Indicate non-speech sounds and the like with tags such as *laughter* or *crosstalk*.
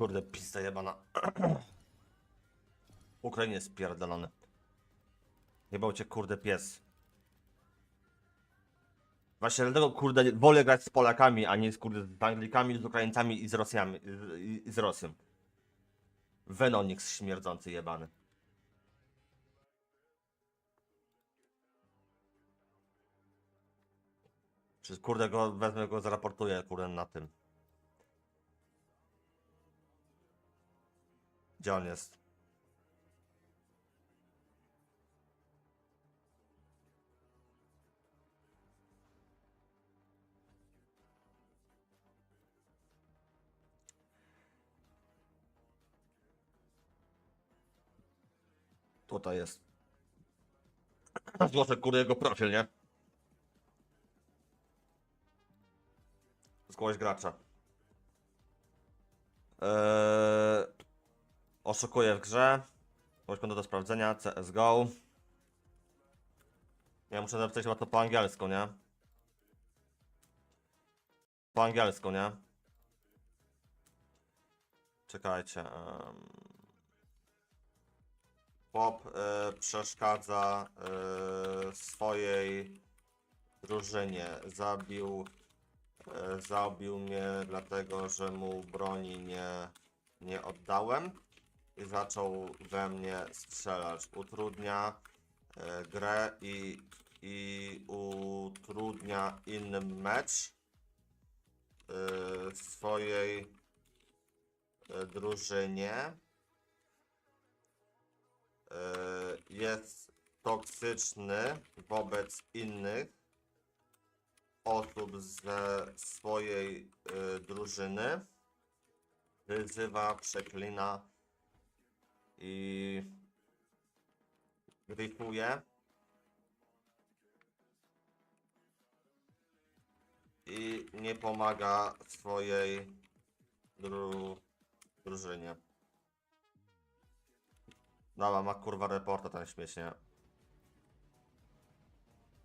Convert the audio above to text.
Kurde, pizda jebana. *clears throat* Ukrainie spierdolony. Jebał cię kurde pies. Właśnie dlatego kurde wolę grać z Polakami, a nie z kurde z Anglikami, z Ukraińcami i z Rosjami, i, i z Rosją. Venonix śmierdzący jebany. Czy kurde go wezmę go zaraportuję kurde na tym. Gdzie on jest? Tutaj jest. Zgłoszę kurde jego profil, nie? Zgłoś gracza. Eee, oszukuję w grze. Bądźmy do sprawdzenia. CSGO. Ja muszę napisać chyba to po angielsku, nie? Po angielsku, nie? Czekajcie. em. Pop e, przeszkadza e, swojej drużynie. Zabił, e, zabił mnie dlatego, że mu broni nie, nie oddałem zaczął we mnie strzelać. Utrudnia e, grę i, i utrudnia innym mecz e, swojej e, drużynie. E, jest toksyczny wobec innych osób ze swojej drużyny. Wyzywa, przeklina i gryfuje. I nie pomaga swojej dru drużynie. Dobra, ma kurwa reporta ten śmieć, nie?